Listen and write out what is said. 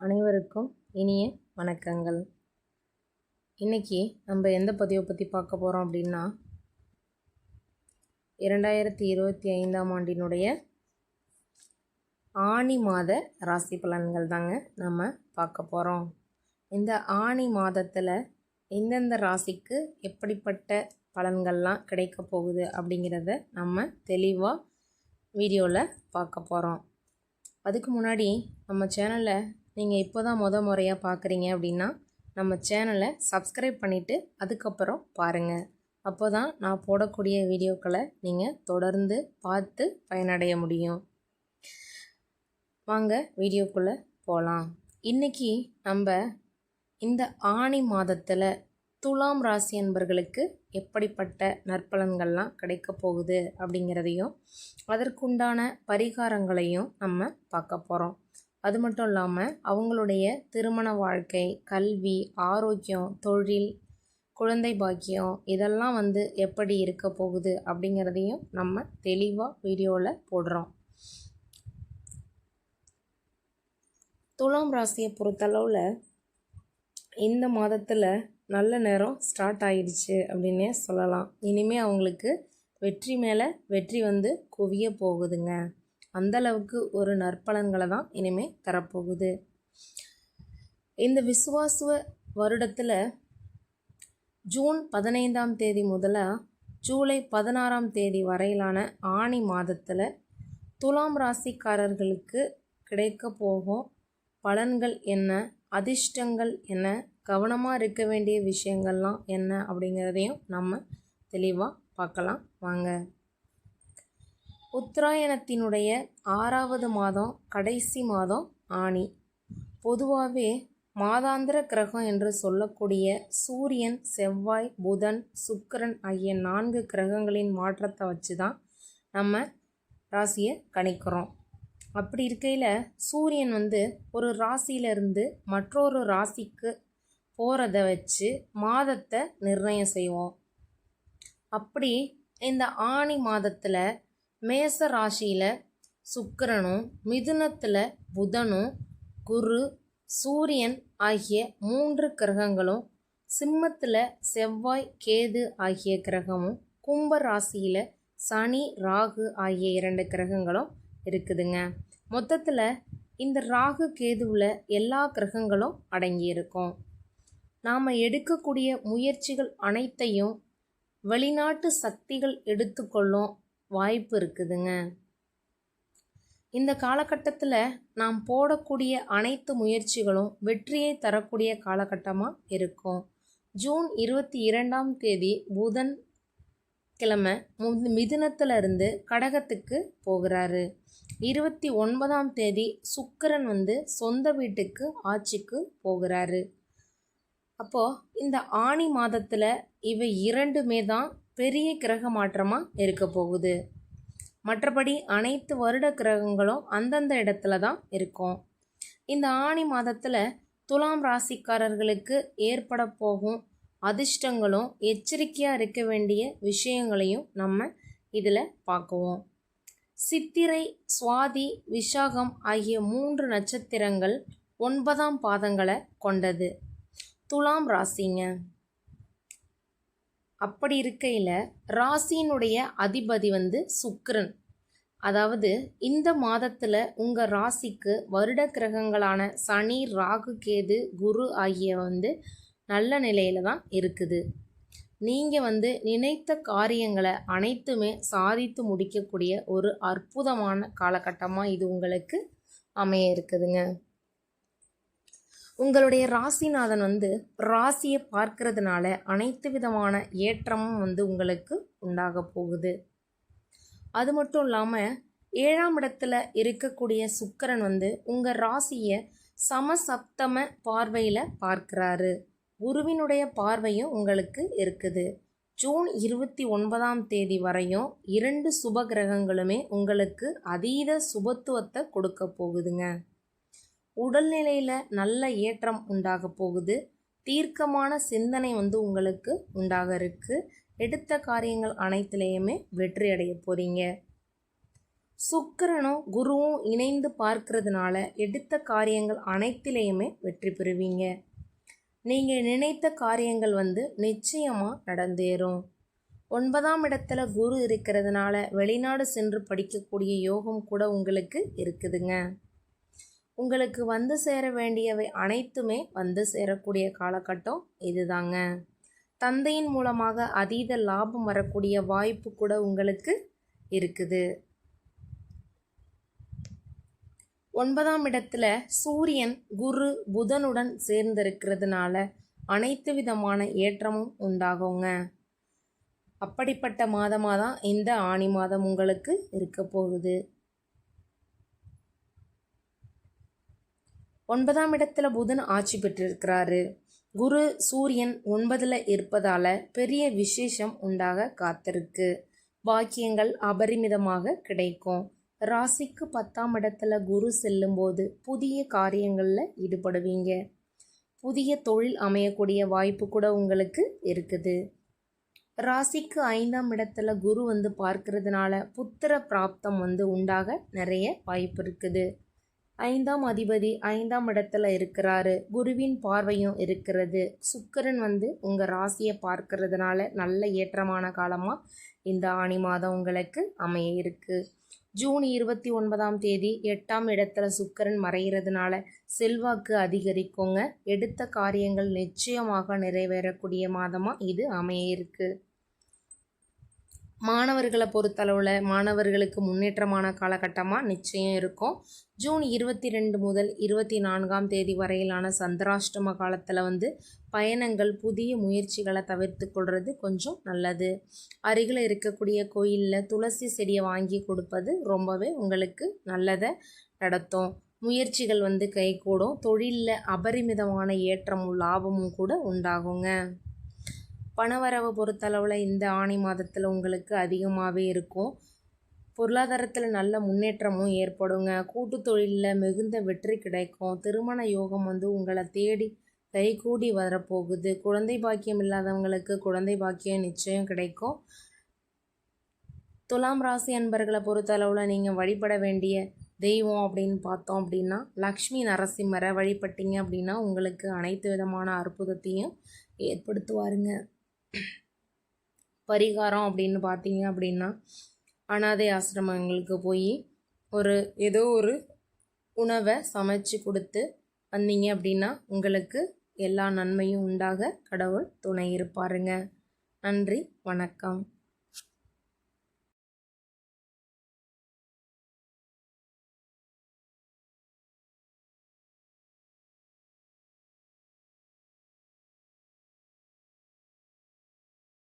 அனைவருக்கும் இனிய வணக்கங்கள். இன்றைக்கி நம்ம எந்த பதிவை பற்றி பார்க்க போகிறோம் அப்படின்னா இரண்டாயிரத்தி இருபத்தி ஐந்தாம் ஆண்டினுடைய ஆணி மாத ராசி பலன்கள் தாங்க நம்ம பார்க்க போகிறோம் இந்த ஆணி மாதத்தில் எந்தெந்த ராசிக்கு எப்படிப்பட்ட பலன்கள்லாம் கிடைக்க போகுது அப்படிங்கிறத நம்ம தெளிவாக வீடியோவில் பார்க்க போகிறோம் அதுக்கு முன்னாடி நம்ம சேனலை நீங்கள் இப்போ தான் முத முறையாக பார்க்குறீங்க அப்படின்னா நம்ம சேனலை சப்ஸ்கிரைப் பண்ணிவிட்டு அதுக்கப்புறம் பாருங்கள் அப்போ தான் நான் போடக்கூடிய வீடியோக்களை நீங்கள் தொடர்ந்து பார்த்து பயனடைய முடியும். வாங்க வீடியோக்குள்ளே போகலாம் இன்றைக்கி நம்ம இந்த ஆணி மாதத்தில் துலாம் ராசி அன்பர்களுக்கு எப்படிப்பட்ட நற்பலன்கள்லாம் கிடைக்க போகுது அப்படிங்கிறதையும் அதற்குண்டான பரிகாரங்களையும் நம்ம பார்க்க போகிறோம் அது மட்டும் இல்லாமல் அவங்களுடைய திருமண வாழ்க்கை கல்வி ஆரோக்கியம் தொழில் குழந்தை பாக்கியம் இதெல்லாம் வந்து எப்படி இருக்க போகுது அப்படிங்கிறதையும் நம்ம தெளிவாக வீடியோவில் போடுறோம். துலாம் ராசியை பொறுத்தளவில் இந்த மாதத்தில் நல்ல நேரம் ஸ்டார்ட் ஆயிடுச்சு அப்படின்னே சொல்லலாம். இனிமேல் அவங்களுக்கு வெற்றி மேலே வெற்றி வந்து குவிய போகுதுங்க. அந்தளவுக்கு ஒரு நற்பலன்களை தான் இனிமேல் தரப்போகுது. இந்த விசுவாசுவ வருடத்தில் ஜூன் பதினைந்தாம் தேதி முதல்ல ஜூலை பதினாறாம் தேதி வரையிலான ஆணி மாதத்தில் துலாம் ராசிக்காரர்களுக்கு கிடைக்க போகும் பலன்கள் என்ன அதிர்ஷ்டங்கள் என்ன கவனமாக இருக்க வேண்டிய விஷயங்கள்லாம் என்ன அப்படிங்கிறதையும் நம்ம தெளிவாக பார்க்கலாம். வாங்க. உத்தராயணத்தினுடைய ஆறாவது மாதம் கடைசி மாதம் ஆணி. பொதுவாகவே மாதாந்திர கிரகம் என்று சொல்லக்கூடிய சூரியன் செவ்வாய் புதன் சுக்கரன் ஆகிய நான்கு கிரகங்களின் மாற்றத்தை வச்சு தான் நம்ம ராசியை கணிக்கிறோம். அப்படி இருக்கையில் சூரியன் வந்து ஒரு ராசியிலிருந்து மற்றொரு ராசிக்கு போகிறத வச்சு மாதத்தை நிர்ணயம் செய்வோம். அப்படி இந்த ஆணி மாதத்தில் மேச ராசியில் சுக்கரனும் மிதுனத்தில் புதனும் குரு சூரியன் ஆகிய மூன்று கிரகங்களும் சிம்மத்தில் செவ்வாய் கேது ஆகிய கிரகமும் கும்ப ராசியில் சனி ராகு ஆகிய இரண்டு கிரகங்களும் இருக்குதுங்க. மொத்தத்தில் இந்த ராகு கேதுவில் எல்லா கிரகங்களும் அடங்கியிருக்கும். நாம் எடுக்கக்கூடிய முயற்சிகள் அனைத்தையும் வெளிநாட்டு சக்திகள் எடுத்துக்கொள்ளும் வாய்ப்பு இருக்குதுங்க. இந்த காலகட்டத்தில் நாம் போடக்கூடிய அனைத்து முயற்சிகளும் வெற்றியை தரக்கூடிய காலகட்டமாக இருக்கும். ஜூன் இருபத்தி இரண்டாம் தேதி புதன் கிழமை மிதுனத்திலிருந்து கடகத்துக்கு போகிறாரு. இருபத்தி ஒன்பதாம் தேதி சுக்கரன் வந்து சொந்த வீட்டுக்கு ஆட்சிக்கு போகிறாரு. அப்போது இந்த ஆணி மாதத்தில் இவை இரண்டுமே தான் பெரிய கிரக மாற்றமாக இருக்க போகுது. மற்றபடி அனைத்து வருட கிரகங்களும் அந்தந்த இடத்துல தான் இருக்கும். இந்த ஆணி மாதத்தில் துலாம் ராசிக்காரர்களுக்கு ஏற்பட போகும் அதிர்ஷ்டங்களும் எச்சரிக்கையாக இருக்க வேண்டிய விஷயங்களையும் நம்ம இதில் பார்க்குவோம். சித்திரை சுவாதி விஷாகம் ஆகிய மூன்று நட்சத்திரங்கள் ஒன்பதாம் பாதங்களை கொண்டது. துலாம் ராசிங்க. அப்படி இருக்கையில் ராசியினுடைய அதிபதி வந்து சுக்கரன். அதாவது இந்த மாதத்தில் உங்கள் ராசிக்கு வருட கிரகங்களான சனி ராகு கேது குரு ஆகிய வந்து நல்ல நிலையில் தான் இருக்குது. நீங்கள் வந்து நினைத்த காரியங்களை அனைத்துமே சாதித்து முடிக்கக்கூடிய ஒரு அற்புதமான காலகட்டமாக இது உங்களுக்கு அமைய இருக்குதுங்க. உங்களுடைய ராசிநாதன் வந்து ராசியை பார்க்கறதுனால அனைத்து விதமான ஏற்றமும் வந்து உங்களுக்கு உண்டாக போகுது. அது மட்டும் இல்லாமல் ஏழாம் இடத்துல இருக்கக்கூடிய சுக்கரன் வந்து உங்கள் ராசியை சமசப்தம பார்வையில் பார்க்குறாரு. குருவினுடைய பார்வையும் உங்களுக்கு இருக்குது. ஜூன் இருபத்தி ஒன்பதாம் தேதி வரையும் இரண்டு சுப கிரகங்களுமே உங்களுக்கு அதீத சுபத்துவத்தை கொடுக்க போகுதுங்க. உடல்நிலையில் நல்ல ஏற்றம் உண்டாக போகுது. தீர்க்கமான சிந்தனை வந்து உங்களுக்கு உண்டாக இருக்குது எடுத்த காரியங்கள் அனைத்துலேயுமே வெற்றி அடைய போகிறீங்க சுக்கரனும் குருவும் இணைந்து பார்க்கறதுனால எடுத்த காரியங்கள் அனைத்திலையுமே வெற்றி பெறுவீங்க. நீங்கள் நினைத்த காரியங்கள் வந்து நிச்சயமாக நடந்தேறும். ஒன்பதாம் இடத்துல குரு இருக்கிறதுனால வெளிநாடு சென்று படிக்கக்கூடிய யோகம் கூட உங்களுக்கு இருக்குதுங்க. உங்களுக்கு வந்து சேர வேண்டியவை அனைத்துமே வந்து சேரக்கூடிய காலகட்டம் இதுதாங்க. தந்தையின் மூலமாக அதீத லாபம் வரக்கூடிய வாய்ப்பு கூட உங்களுக்கு இருக்குது. ஒன்பதாம் இடத்துல சூரியன் குரு புதனுடன் சேர்ந்திருக்கிறதுனால அனைத்து விதமான ஏற்றமும் உண்டாகுங்க. அப்படிப்பட்ட மாதமாக தான் இந்த ஆணி மாதம் உங்களுக்கு இருக்க போகுது. ஒன்பதாம் இடத்துல புதன் ஆட்சி பெற்றிருக்கிறாரு. குரு சூரியன் ஒன்பதில் இருப்பதால் பெரிய விசேஷம் உண்டாக காத்திருக்கு. பாக்கியங்கள் அபரிமிதமாக கிடைக்கும். ராசிக்கு பத்தாம் இடத்துல குரு செல்லும்போது புதிய காரியங்களில் ஈடுபடுவீங்க. புதிய தொழில் அமையக்கூடிய வாய்ப்பு கூட உங்களுக்கு இருக்குது. ராசிக்கு ஐந்தாம் இடத்துல குரு வந்து பார்க்கறதுனால புத்திர பிராப்தம் வந்து உண்டாக நிறைய வாய்ப்பு இருக்குது. ஐந்தாம் அதிபதி ஐந்தாம் இடத்துல இருக்கிறாரு. குருவின் பார்வையும் இருக்கிறது. சுக்கரன் வந்து உங்கள் ராசியை பார்க்கறதுனால நல்ல ஏற்றமான காலமாக இந்த ஆணி மாதம் உங்களுக்கு அமைய இருக்கு. ஜூன் இருபத்தி ஒன்பதாம் தேதி எட்டாம் இடத்துல சுக்கரன் மறைகிறதுனால செல்வாக்கு அதிகரிக்குங்க. எடுத்த காரியங்கள் நிச்சயமாக நிறைவேறக்கூடிய மாதமாக இது அமைய இருக்கு. மாணவர்களை பொறுத்தளவில் மாணவர்களுக்கு முன்னேற்றமான காலகட்டமாக நிச்சயம் இருக்கும். ஜூன் இருபத்தி ரெண்டு முதல் இருபத்தி நான்காம் தேதி வரையிலான சந்திராஷ்டம காலத்தில் வந்து பயணங்கள் புதிய முயற்சிகளை தவிர்த்து கொள்வது கொஞ்சம் நல்லது. அருகில் இருக்கக்கூடிய கோயிலில் துளசி செடியை வாங்கி கொடுப்பது ரொம்பவே உங்களுக்கு நல்லதை நடத்தும். முயற்சிகள் வந்து கைகூடும். தொழிலில் அபரிமிதமான ஏற்றமும் லாபமும் கூட உண்டாகுங்க. பணவரவை பொறுத்தளவில் இந்த ஆணி மாதத்தில் உங்களுக்கு அதிகமாகவே இருக்கும். பொருளாதாரத்தில் நல்ல முன்னேற்றமும் ஏற்படுங்க. கூட்டு தொழிலில் மிகுந்த வெற்றி கிடைக்கும். திருமண யோகம் வந்து உங்களை தேடி கைகூடி வரப்போகுது. குழந்தை பாக்கியம் இல்லாதவங்களுக்கு குழந்தை பாக்கியம் நிச்சயம் கிடைக்கும். துலாம் ராசி அன்பர்களை பொறுத்தளவில் நீங்கள் வழிபட வேண்டிய தெய்வம் அப்படின்னு பார்த்தோம் அப்படின்னா லக்ஷ்மி நரசிம்மரை வழிபட்டீங்க அப்படின்னா உங்களுக்கு அனைத்து விதமான அற்புதத்தையும் ஏற்படுத்துவாருங்க. பரிகாரம் அப்படின்னு பார்த்தீங்க அப்படின்னா அனாதை ஆசிரமங்களுக்கு போய் ஒரு ஏதோ ஒரு உணவை சமைச்சு கொடுத்து வந்தீங்க அப்படின்னா உங்களுக்கு எல்லா நன்மையும் உண்டாக கடவுள் துணை இருப்பாருங்க. நன்றி வணக்கம்.